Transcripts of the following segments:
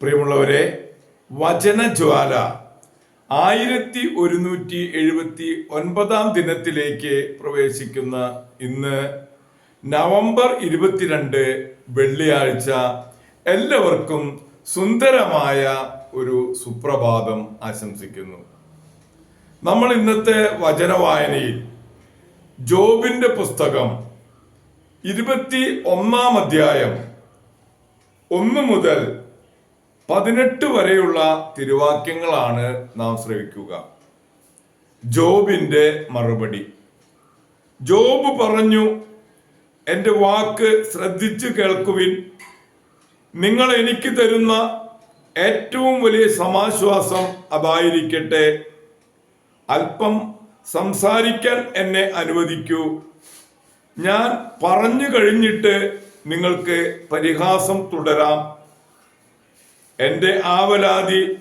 പ്രിയമുള്ളവരെ വചനജ്വാല ആയിരത്തി ഒരുന്നൂറ്റി എഴുപത്തി ഒൻപതാം ദിനത്തിലേക്ക് പ്രവേശിക്കുന്ന ഇന്ന് നവംബർ ഇരുപത്തിരണ്ട് വെള്ളിയാഴ്ച എല്ലാവർക്കും സുന്ദരമായ ഒരു സുപ്രഭാതം ആശംസിക്കുന്നു. നമ്മൾ ഇന്നത്തെ വചനവായനയിൽ ജോബിന്റെ പുസ്തകം ഇരുപത്തി ഒന്നാം അധ്യായം ഒന്ന് മുതൽ പതിനെട്ട് വരെയുള്ള തിരുവാക്യങ്ങളാണ് നാം ശ്രവിക്കുക. ജോബിന്റെ മറുപടി. ജോബ് പറഞ്ഞു എന്റെ വാക്ക് ശ്രദ്ധിച്ചു കേൾക്കുവിൻ. നിങ്ങൾ എനിക്ക് തരുന്ന ഏറ്റവും വലിയ സമാശ്വാസം അതായിരിക്കട്ടെ. അല്പം സംസാരിക്കാൻ എന്നെ അനുവദിക്കൂ. ഞാൻ പറഞ്ഞു കഴിഞ്ഞിട്ട് നിങ്ങൾക്ക് പരിഹാസം തുടരാം. എന്റെ ആവലാതി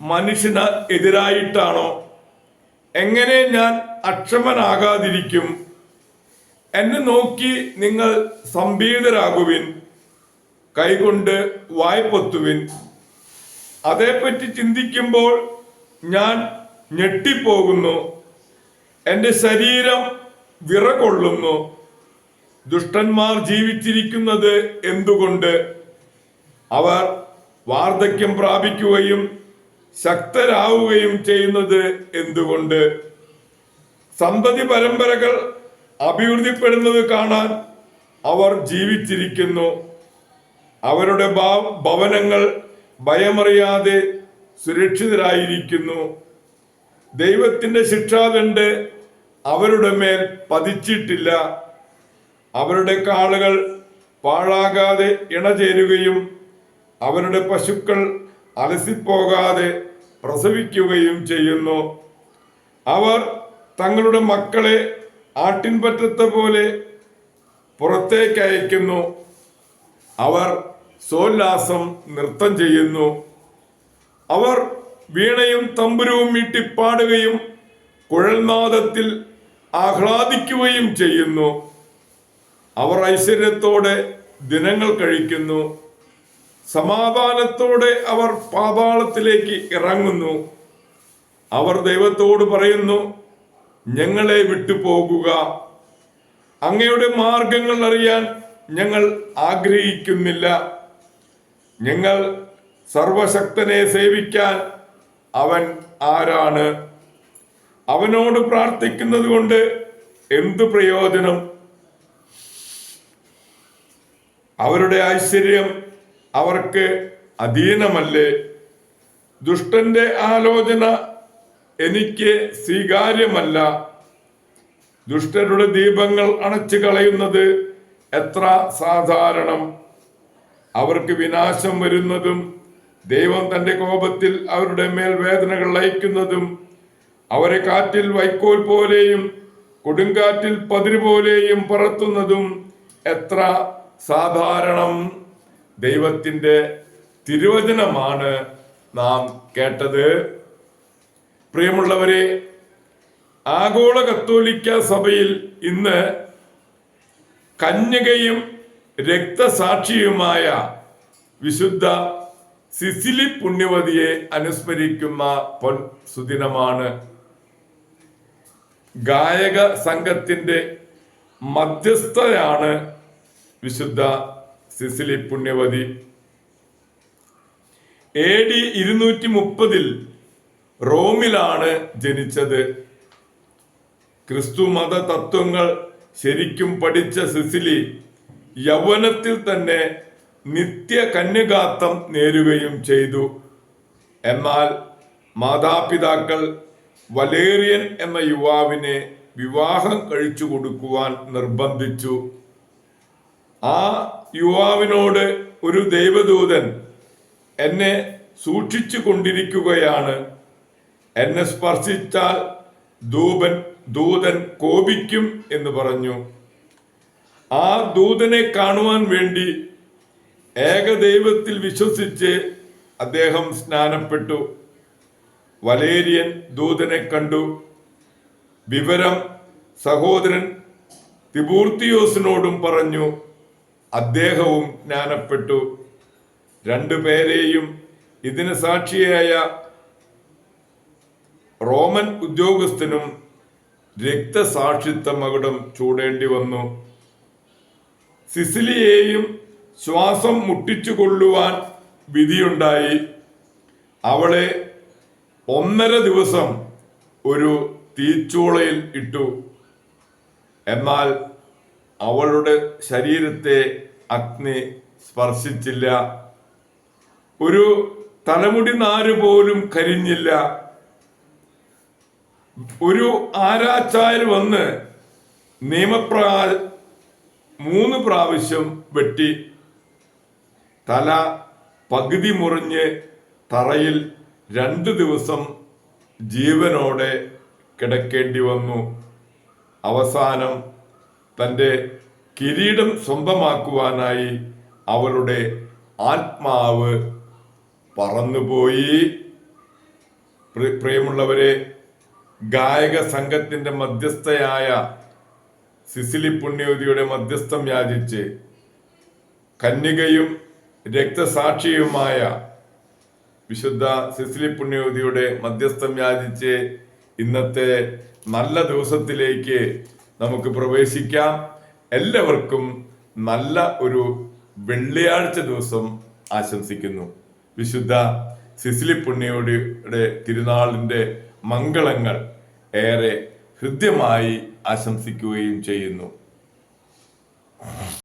മനുഷ്യന് എതിരായിട്ടാണോ? എങ്ങനെ ഞാൻ അക്ഷമനാകാതിരിക്കും? എന്നെ നോക്കി നിങ്ങൾ സംഭീതരാകുവിൻ കൈകൊണ്ട് വായ്പൊത്തുവിൻ. അതേപ്പറ്റി ചിന്തിക്കുമ്പോൾ ഞാൻ ഞെട്ടിപ്പോകുന്നു. എന്റെ ശരീരം വിറകൊള്ളുന്നു. ദുഷ്ടന്മാർ ജീവിച്ചിരിക്കുന്നത് എന്തുകൊണ്ട്? അവർ വാർദ്ധക്യം പ്രാപിക്കുകയും ശക്തരാവുകയും ചെയ്യുന്നത് എന്തുകൊണ്ട്? സന്തതി പരമ്പരകൾ അഭിവൃദ്ധിപ്പെടുന്നത് കാണാൻ അവർ ജീവിച്ചിരിക്കുന്നു. അവരുടെ ഭവനങ്ങൾ ഭയമറിയാതെ സുരക്ഷിതരായിരിക്കുന്നു. ദൈവത്തിന്റെ ശിക്ഷാദണ്ട് അവരുടെ മേൽ പതിച്ചിട്ടില്ല. അവരുടെ കാളുകൾ പാഴാകാതെ ഇണചേരുകയും അവരുടെ പശുക്കൾ അലസിപ്പോകാതെ പ്രസവിക്കുകയും ചെയ്യുന്നു. അവർ തങ്ങളുടെ മക്കളെ ആട്ടിൻപറ്റത്തെ പോലെ പുറത്തേക്ക് അയക്കുന്നു. അവർ സോല്ലാസം നൃത്തം ചെയ്യുന്നു. അവർ വീണയും തമ്പുരവും മീട്ടിപ്പാടുകയും കുഴൽനാദത്തിൽ ആഹ്ലാദിക്കുകയും ചെയ്യുന്നു. അവർ ഐശ്വര്യത്തോടെ ദിനങ്ങൾ കഴിക്കുന്നു. സമാധാനത്തോടെ അവർ പാതാളത്തിലേക്ക് ഇറങ്ങുന്നു. അവർ ദൈവത്തോട് പറയുന്നു ഞങ്ങളെ വിട്ടുപോകുക. അങ്ങയുടെ മാർഗങ്ങൾ അറിയാൻ ഞങ്ങൾ ആഗ്രഹിക്കുന്നില്ല. ഞങ്ങൾ സർവശക്തനെ സേവിക്കാൻ അവൻ ആരാണ്? അവനോട് പ്രാർത്ഥിക്കുന്നത് കൊണ്ട് എന്തു പ്രയോജനം? അവരുടെ ഐശ്വര്യം അവർക്ക് അധീനമല്ലേ? ദുഷ്ടന്റെ ആലോചന എനിക്ക് സ്വീകാര്യമല്ല. ദുഷ്ടരുടെ ദീപങ്ങൾ അണച്ചു കളയുന്നത് എത്ര സാധാരണം. അവർക്ക് വിനാശം വരുന്നതും ദൈവം തന്റെ കോപത്തിൽ അവരുടെ മേൽ വേദനകൾ അയക്കുന്നതും അവരെ കാറ്റിൽ വൈക്കോൽ പോലെയും കൊടുങ്കാറ്റിൽ പതിര് പോലെയും പറത്തുന്നതും എത്ര സാധാരണം. ദൈവത്തിന്റെ തിരുവചനമാണ് നാം കേട്ടത്. പ്രിയമുള്ളവരെ ആഗോള കത്തോലിക്ക സഭയിൽ ഇന്ന് കന്യകയും രക്തസാക്ഷിയുമായ വിശുദ്ധ സിസിലി പുണ്യവതിയെ അനുസ്മരിക്കുന്ന പൊൻ സുദിനമാണ്. ഗായക സംഘത്തിന്റെ മധ്യസ്ഥയാണ് വിശുദ്ധ സിസിലി പുണ്യവതി. എ ഡി ഇരുന്നൂറ്റി മുപ്പതിൽ റോമിലാണ് ജനിച്ചത്. ക്രിസ്തു മത തത്വങ്ങൾ ശരിക്കും പഠിച്ച സിസിലി യൗവനത്തിൽ തന്നെ നിത്യ കന്യകാത്തം നേരുകയും ചെയ്തു. എന്നാൽ മാതാപിതാക്കൾ വലേറിയൻ എന്ന യുവാവിനെ വിവാഹം കഴിച്ചു കൊടുക്കുവാൻ നിർബന്ധിച്ചു. ആ യുവാവിനോട് ഒരു ദൈവദൂതൻ എന്നെ സൂക്ഷിച്ചു കൊണ്ടിരിക്കുകയാണ്. എന്നെ സ്പർശിച്ചാൽ ദൂപൻ ദൂതൻ കോപിക്കും എന്ന് പറഞ്ഞു. ആ ദൂതനെ കാണുവാൻ വേണ്ടി ഏകദൈവത്തിൽ വിശ്വസിച്ച് അദ്ദേഹം സ്നാനപ്പെട്ടു. വലേരിയൻ ദൂതനെ കണ്ടു. വിവരം സഹോദരൻ തിബൂർത്തിയോസിനോടും പറഞ്ഞു. അദ്ദേഹവും ജ്ഞാനപ്പെട്ടു. രണ്ടുപേരെയും ഇതിന് സാക്ഷിയായ റോമൻ ഉദ്യോഗസ്ഥനും രക്തസാക്ഷിത്വ മകുടം ചൂടേണ്ടി വന്നു. സിസിലിയെയും ശ്വാസം മുട്ടിച്ചു കൊള്ളുവാൻ വിധിയുണ്ടായി. അവളെ ഒന്നര ദിവസം ഒരു തീച്ചൂളയിൽ ഇട്ടു. എന്നാൽ അവളുടെ ശരീരത്തെ അഗ്നി സ്പർശിച്ചില്ല. ഒരു തലമുടി നാര് പോലും കരിഞ്ഞില്ല. ഒരു ആരാച്ചാൽ വന്ന് നിയമപ്രാ മൂന്ന് പ്രാവശ്യം വെട്ടി തല പകുതി മുറിഞ്ഞ് തറയിൽ രണ്ട് ദിവസം ജീവനോടെ കിടക്കേണ്ടി വന്നു. അവസാനം തന്റെ കിരീടം സ്വന്തമാക്കുവാനായി അവളുടെ ആത്മാവ് പറന്നുപോയി. പ്രിയമുള്ളവരെ ഗായക സംഘത്തിന്റെ മധ്യസ്ഥയായ സിസിലി പുണ്യവതിയുടെ മധ്യസ്ഥം യാചിച്ച് കന്യകയും രക്തസാക്ഷിയുമായ വിശുദ്ധ സിസിലി പുണ്യവതിയുടെ മധ്യസ്ഥം യാചിച്ച് ഇന്നത്തെ നല്ല ദിവസത്തിലേക്ക് നമുക്ക് പ്രവേശിക്കാം. എല്ലാവർക്കും നല്ല ഒരു വെള്ളിയാഴ്ച ദിവസം ആശംസിക്കുന്നു. വിശുദ്ധ സിസിലി പുണ്യവതിയുടെ തിരുനാളിന്റെ മംഗളങ്ങൾ ഏറെ ഹൃദ്യമായി ആശംസിക്കുകയും ചെയ്യുന്നു.